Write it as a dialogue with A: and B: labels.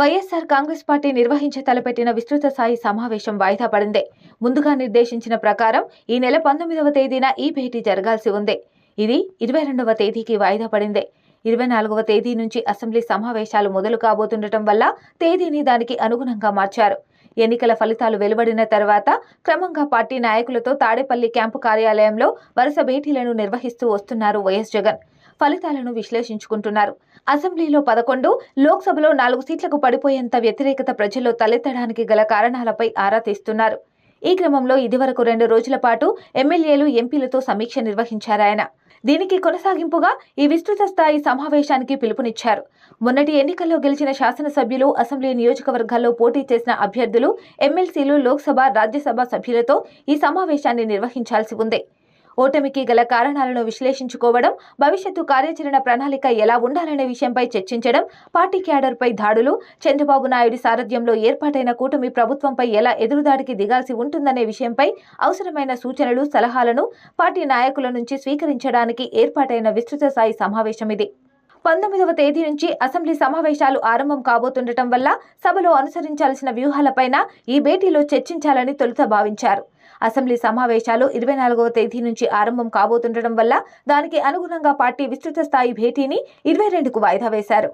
A: YSR Congress party నిర్వహించ తలపెట్టిన విస్తృత స్థాయి సమావేశం వాయిదా పడింది. ముందుగా నిర్దేశించిన ప్రకారం ఈ నెల పంతొమ్మిదవ తేదీన ఈ భేటీ జరగాల్సి ఉంది. ఇది ఇరవై రెండవ తేదీకి వాయిదా పడింది. ఇరవై నాలుగవ తేదీ నుంచి అసెంబ్లీ సమావేశాలు మొదలు కాబోతుండటం వల్ల తేదీని దానికి అనుగుణంగా మార్చారు. ఎన్నికల ఫలితాలు వెలువడిన తర్వాత క్రమంగా పార్టీ నాయకులతో తాడేపల్లి క్యాంపు కార్యాలయంలో వరుస భేటీలను నిర్వహిస్తూ వస్తున్నారు వైఎస్ జగన్. ఫలితాలను విశ్లేషించుకుంటున్నారు. అసెంబ్లీలో పదకొండు లోక్సభలో నాలుగు సీట్లకు పడిపోయేంత వ్యతిరేకత ప్రజల్లో తలెత్తడానికి గల కారణాలపై ఆరా తీస్తున్నారు. ఈ క్రమంలో ఇదివరకు రెండు రోజుల పాటు ఎమ్మెల్యేలు ఎంపీలతో సమీక్ష నిర్వహించారాయన దీనికి కొనసాగింపుగా ఈ విస్తృత స్థాయి సమావేశానికి పిలుపునిచ్చారు. మొన్నటి ఎన్నికల్లో గెలిచిన శాసనసభ్యులు అసెంబ్లీ నియోజకవర్గాల్లో పోటీ చేసిన అభ్యర్థులు ఎమ్మెల్సీలు లోక్సభ రాజ్యసభ సభ్యులతో ఈ సమావేశాన్ని నిర్వహించాల్సి ఉంది. ఓటమికి గల కారణాలను విశ్లేషించుకోవడం భవిష్యత్తు కార్యాచరణ ప్రణాళిక ఎలా ఉండాలనే విషయంపై చర్చించడం పార్టీ క్యాడర్పై దాడులు చంద్రబాబు నాయుడు సారథ్యంలో ఏర్పాటైన కూటమి ప్రభుత్వంపై ఎలా ఎదురుదాడికి దిగాల్సి ఉంటుందనే విషయంపై అవసరమైన సూచనలు సలహాలను పార్టీ నాయకుల నుంచి స్వీకరించడానికి ఏర్పాటైన విస్తృత స్థాయి సమావేశం ఇది. పంతొమ్మిదవ తేదీ నుంచి అసెంబ్లీ సమావేశాలు ఆరంభం కాబోతుండటం వల్ల సభలో అనుసరించాల్సిన వ్యూహాలపైన ఈ భేటీలో చర్చించాలని తొలుత భావించారు. అసెంబ్లీ సమావేశాలు ఇరవై నాలుగవ తేదీ నుంచి ఆరంభం కాబోతుండటం వల్ల దానికి అనుగుణంగా పార్టీ విస్తృత స్థాయి భేటీని ఇరవై రెండుకు వాయిదా వేశారు.